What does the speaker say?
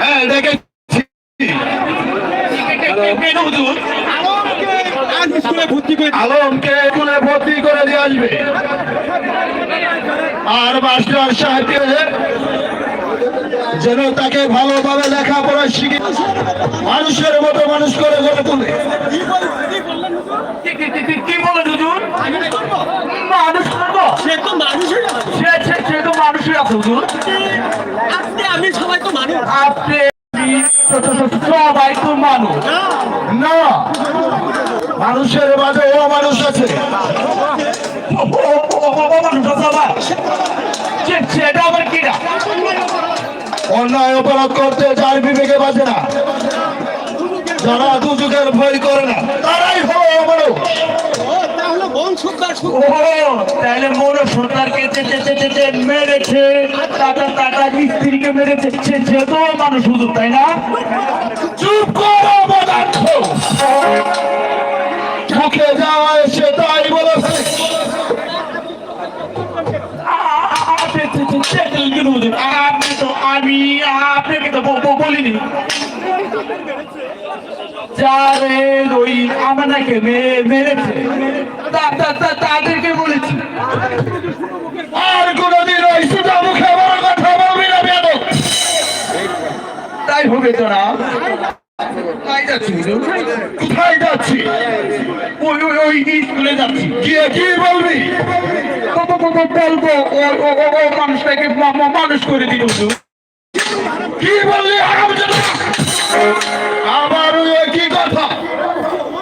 হ্যাঁ দেখেছি কেন হুজুর আজ স্কুলে ভর্তি করে আলমকে স্কুলে ভর্তি করে দিয়ে আসবে। আর মাস্টার সাহেবকে যেন তাকে ভালোভাবে লেখাপড়া শিখে মানুষের মতো মানুষ করে গড়ে তোলে। কি- কি- কি- কি- কি বলেন হুজুর? মানুষ করব। সে তো মানুষই না। সে আছে হুজুর আপনি আমি সবাই তো মানুষ। আপনি তো- তো- তো- সবাই তো মানুষ। না। মানুষের মাঝে ও মানুষ আছে। সেটা আবার অন্যায় অপরাধ করতে যার বিবেকে বাজে না। যারা দুযুগের ভয় করে না তারাই তাহলে মনে সরকারকে মেরেছে টাকা টাকা স্ত্রীকে মেরেছে সে সে তো মানুষ হুজুর তাই না চুপ করো পদার্থ মুখে যাওয়া এসে তাই বলে। আপনি তো- হুজুর? আপনি তো আমি বলিনি যারে ওই আমানাকে মেরেছে। তাদেরকে বলেছি। আর কোনদিন ওই সুজা মুখে বড় কথা বলবি না, বেয়াদব। তাই হবে তো না? মানুষটাকে মানুষ করে দিল কি বললি? আরাম